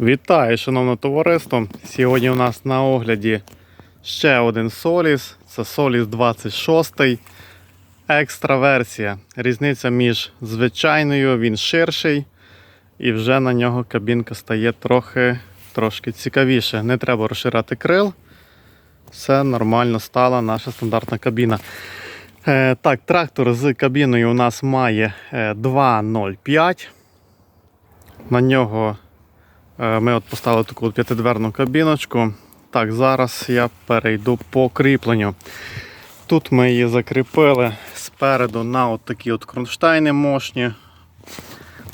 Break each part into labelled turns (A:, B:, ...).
A: Вітаю, шановне товариство! Сьогодні у нас на огляді ще один Solis. Це Solis 26 екстра версія. Різниця між звичайною, він ширший, і вже на нього кабінка стає трохи трошки цікавіше. Не треба розширяти крил. Все нормально стала наша стандартна кабіна. Е, так, трактор з кабіною у нас має е, 2.05. На нього Е, Ми от поставили таку п'ятидверну кабіночку. Так, зараз я перейду по кріпленню. Тут ми її закріпили спереду на от такі от кронштейни мощні.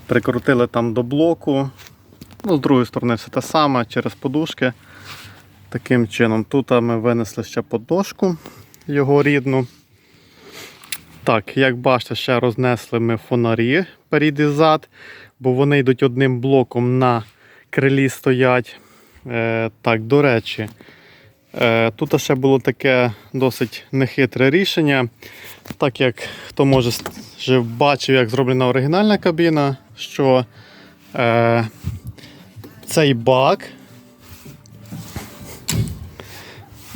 A: Прикрутили там до блоку. Ну, з другої сторони все те саме через подушки. Таким чином, тут ми винесли ще подошку його рідну. Так, як бачите, ще рознесли ми фонарі перед і зад, бо вони йдуть одним блоком на крилі стоять. Е, так, до речі, е, тут ще було таке досить нехитре рішення. Так як хто може вже бачив, як зроблена оригінальна кабіна, що е, цей бак.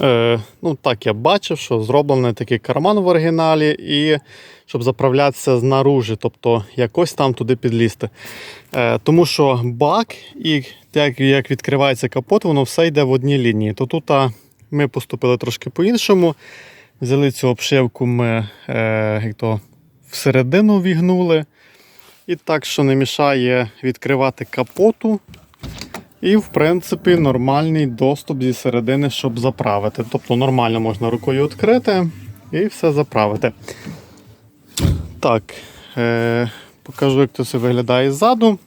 A: Е, ну, так я бачив, що зроблений такий карман в оригіналі, і щоб заправлятися знаружи, тобто якось там туди підлізти. Е, тому що бак і так як відкривається капот, воно все йде в одній лінії. То тут а, ми поступили трошки по-іншому. Взяли цю обшивку, ми е, як то, всередину вігнули. І так, що не мішає відкривати капоту. І, в принципі, нормальний доступ зі середини, щоб заправити. Тобто нормально можна рукою відкрити і все заправити. Так, е, покажу, як це виглядає ззаду.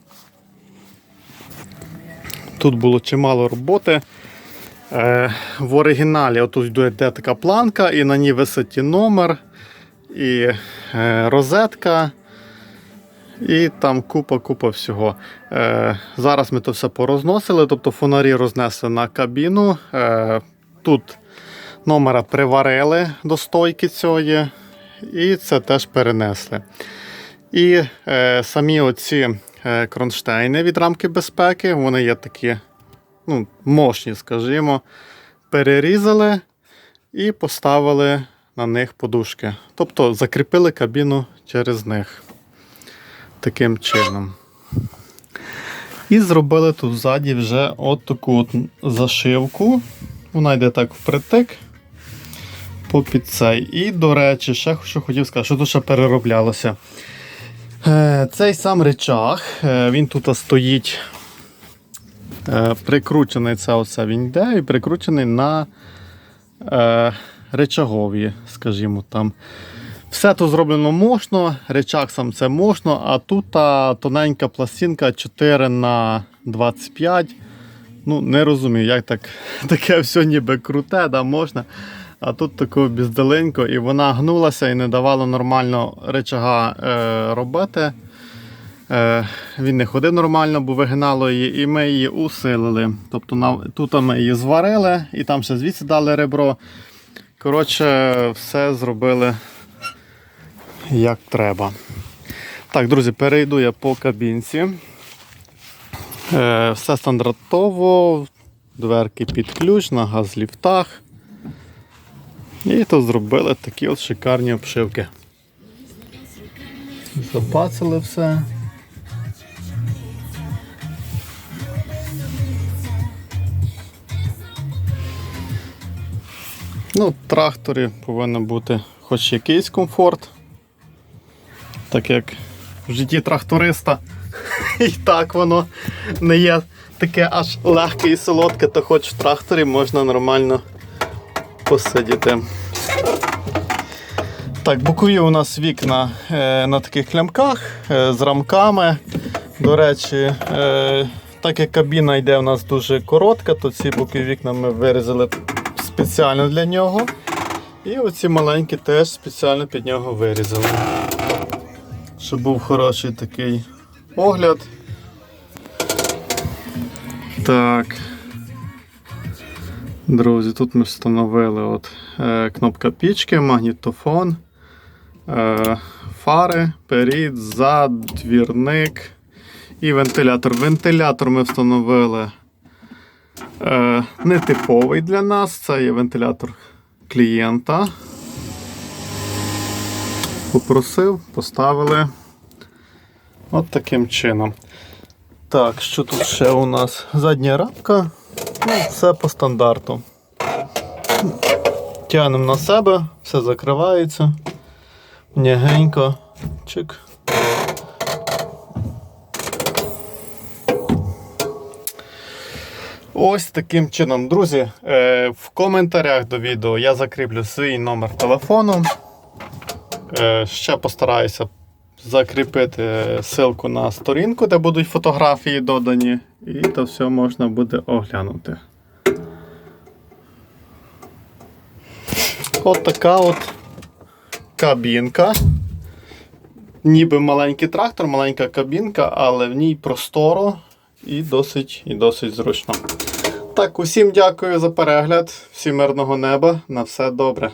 A: Тут було чимало роботи. Е, в оригіналі отут йде така планка, і на ній висить номер, і е, розетка. І там купа-купа всього. Е, Зараз ми то все порозносили, тобто фонарі рознесли на кабіну. Е, Тут номера приварили до стойки цієї, і це теж перенесли. І е, самі оці е, кронштейни від рамки безпеки, вони є такі ну, мощні, скажімо, перерізали і поставили на них подушки. Тобто закріпили кабіну через них таким чином. І зробили тут ззаді вже от таку от зашивку. Вона йде так впритик попід цей. І, до речі, ще що хотів сказати, що тут ще перероблялося. Е, Цей сам речах, е, він тут стоїть е, прикручений, це оце він йде і прикручений на речагові, скажімо там. Все тут зроблено мощно, речак сам це мощно, а тут та тоненька пластинка 4 на 25 Ну, не розумію, як так таке все ніби круте, да, можна. А тут таку бездаленько, і вона гнулася і не давала нормально речага е, робити. Е, Він не ходив нормально, бо вигинало її, і ми її усилили. Тобто на, тут ми її зварили, і там ще звідси дали ребро. Коротше, все зробили як треба. Так, друзі, перейду я по кабінці. Е, все стандартово, дверки під ключ на газліфтах. І тут зробили такі от шикарні обшивки. Запацали все. Ну, в тракторі повинен бути хоч якийсь комфорт. Так як в житті тракториста і так воно не є таке аж легке і солодке, то хоч в тракторі можна нормально посидіти. Так, бокові у нас вікна е, на таких клямках е, з рамками. До речі, е, так як кабіна йде у нас дуже коротка, то ці бокові вікна ми вирізали спеціально для нього. І оці маленькі теж спеціально під нього вирізали. Щоб був хороший такий огляд. Так. Друзі, тут ми встановили от, е, кнопка пічки, магнітофон, е, фари, перід, зад, двірник І вентилятор. Вентилятор ми встановили е, нетиповий для нас. Це є вентилятор клієнта. Попросив, поставили. От таким чином. Так, що тут ще у нас? Задня рапка. Ну, все по стандарту. Тягнемо на себе, все закривається. М'ягенько. Чик. Ось таким чином, друзі. Е, в коментарях до відео я закріплю свій номер телефону. Е, ще постараюся закріпити ссылку на сторінку, де будуть фотографії додані, і то все можна буде оглянути. От така от кабінка. Ніби маленький трактор, маленька кабінка, але в ній просторо і досить, і досить зручно. Так, усім дякую за перегляд, всім мирного неба, на все добре.